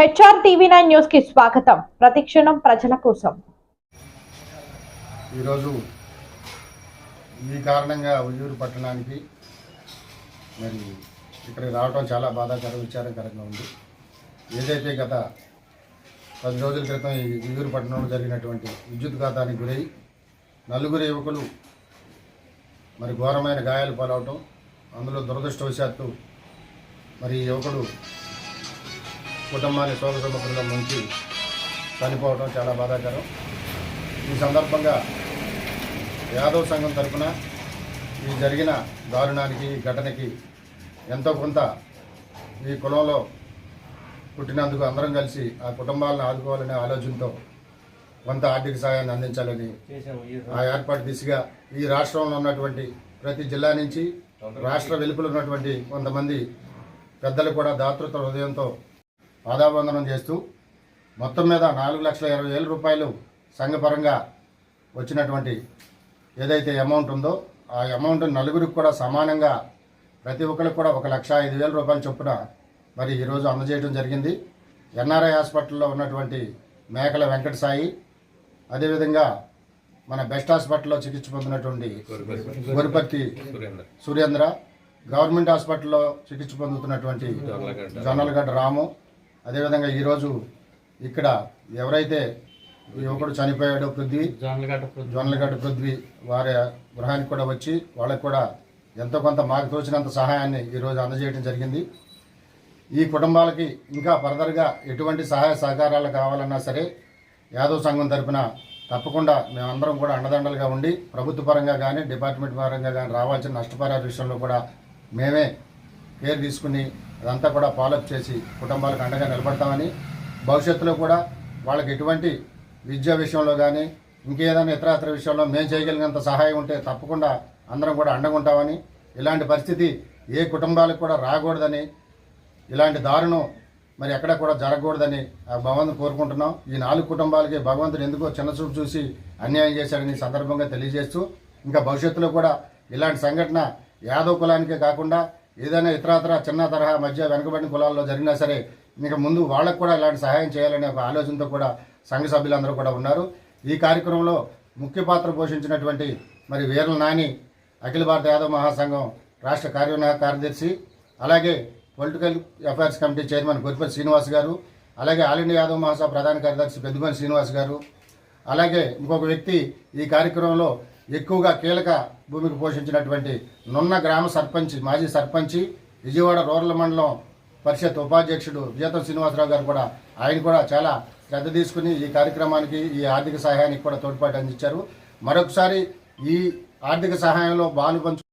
HR TV nine న్యూస్కి స్వాగతం. ప్రతిక్షణం ప్రజల కోసం. ఈరోజు ఈ కారణంగా ఉయ్యూరు పట్టణానికి మరి ఇక్కడికి రావడం చాలా బాధాకర విచారకరంగా ఉంది. ఏదైతే గత పది రోజుల క్రితం ఈ ఉయ్యూరు పట్టణంలో జరిగినటువంటి విద్యుత్ ఘాతానికి గురై నలుగురు యువకులు మరి ఘోరమైన గాయాలు పాలవటం అందులో దురదృష్టవశాత్తు మరి యువకుడు కుటుంబాన్ని శోక సముద్రంలో ముంచి చనిపోవడం చాలా బాధాకరం. ఈ సందర్భంగా యాదవ్ సంఘం తరఫున ఈ జరిగిన దారుణానికి ఈ ఘటనకి ఎంతో కొంత ఈ కులంలో పుట్టినందుకు అందరం కలిసి ఆ కుటుంబాలను ఆదుకోవాలనే ఆలోచనతో కొంత ఆర్థిక సహాయాన్ని అందించాలని ఆ ఏర్పాటు దిశగా ఈ రాష్ట్రంలో ఉన్నటువంటి ప్రతి జిల్లా నుంచి రాష్ట్ర వెలుపల ఉన్నటువంటి కొంతమంది పెద్దలు కూడా దాతృత్వ హృదయంతో పాదాబంధనం చేస్తూ మొత్తం మీద నాలుగు లక్షల ఇరవై వేల రూపాయలు సంఘపరంగా వచ్చినటువంటి ఏదైతే అమౌంట్ ఉందో ఆ అమౌంట్ నలుగురికి కూడా సమానంగా ప్రతి ఒక్కరికి కూడా ఒక లక్ష ఐదు వేల రూపాయల చొప్పున మరి ఈరోజు అందజేయడం జరిగింది. ఎన్ఆర్ఐ హాస్పిటల్లో ఉన్నటువంటి మేకల వెంకట సాయి అదేవిధంగా మన బెస్ట్ హాస్పిటల్లో చికిత్స పొందినటువంటి గొరిపత్తి సురేంద్ర గవర్నమెంట్ హాస్పిటల్లో చికిత్స పొందుతున్నటువంటి జొన్నలగడ్డ రాము అదేవిధంగా ఈరోజు ఇక్కడ ఎవరైతే యువకుడు చనిపోయాడో పృథ్వీ జొన్నలగడ్డ పృథ్వీ. వారి గృహానికి కూడా వచ్చి వాళ్ళకి కూడా ఎంతో కొంత మాకు తోచినంత సహాయాన్ని ఈరోజు అందజేయడం జరిగింది. ఈ కుటుంబాలకి ఇంకా ఫర్దర్గా ఎటువంటి సహాయ సహకారాలు కావాలన్నా సరే యాదవ్ సంఘం తరపున తప్పకుండా మేమందరం కూడా అండదండలుగా ఉండి ప్రభుత్వ పరంగా కానీ డిపార్ట్మెంట్ పరంగా కానీ రావాల్సిన నష్టపరిహార విషయంలో కూడా మేమే కేర్ తీసుకుని అదంతా కూడా ఫాలోఅప్ చేసి కుటుంబాలకు అండగా నిలబడతామని భవిష్యత్తులో కూడా వాళ్ళకి ఎటువంటి విద్యా విషయంలో కానీ ఇంకేదైనా ఇతర విషయంలో మేము చేయగలిగినంత సహాయం ఉంటే తప్పకుండా అందరం కూడా అండగా ఉంటామని ఇలాంటి పరిస్థితి ఏ కుటుంబాలకు కూడా రాకూడదని ఇలాంటి దారుణం మరి ఎక్కడ కూడా జరగకూడదని ఆ భగవంతుని కోరుకుంటున్నాం. ఈ నాలుగు కుటుంబాలకి భగవంతుడు ఎందుకో చిన్న చూపు చూసి అన్యాయం చేశాడని సందర్భంగా తెలియజేస్తూ ఇంకా భవిష్యత్తులో కూడా ఇలాంటి సంఘటన యాదవ్ కులానికే కాకుండా ఏదైనా ఇతరాతర చిన్న తరహా మధ్య వెనుకబడిన కులాల్లో జరిగినా సరే ఇంకా ముందు వాళ్ళకు కూడా ఇలాంటి సహాయం చేయాలనే ఒక ఆలోచనతో కూడా సంఘ సభ్యులందరూ కూడా ఉన్నారు. ఈ కార్యక్రమంలో ముఖ్య పాత్ర పోషించినటువంటి మరి వీరల నాని అఖిల భారత యాదవ్ మహాసంఘం రాష్ట్ర కార్యనిర్వాహక కార్యదర్శి అలాగే political affairs committee chairman Guripati Srinivas garu అలాగే ఆల్ ఇండియా యాదవ్ మహాసభ ప్రధాన కార్యదర్శి పెద్దమని శ్రీనివాస్ గారు అలాగే ఇంకొక వ్యక్తి ఈ కార్యక్రమంలో ఎక్కువగా కీలక భూమికి పోషించినటువంటి నున్న గ్రామ సర్పంచ్ మాజీ సర్పంచి విజయవాడ రూరల్ మండలం పరిషత్ ఉపాధ్యక్షుడు జీతం శ్రీనివాసరావు గారు కూడా ఆయన కూడా చాలా శ్రద్ధ తీసుకుని ఈ కార్యక్రమానికి ఈ ఆర్థిక సహాయానికి కూడా తోడ్పాటు అందించారు. మరొకసారి ఈ ఆర్థిక సహాయంలో బాలు పంచు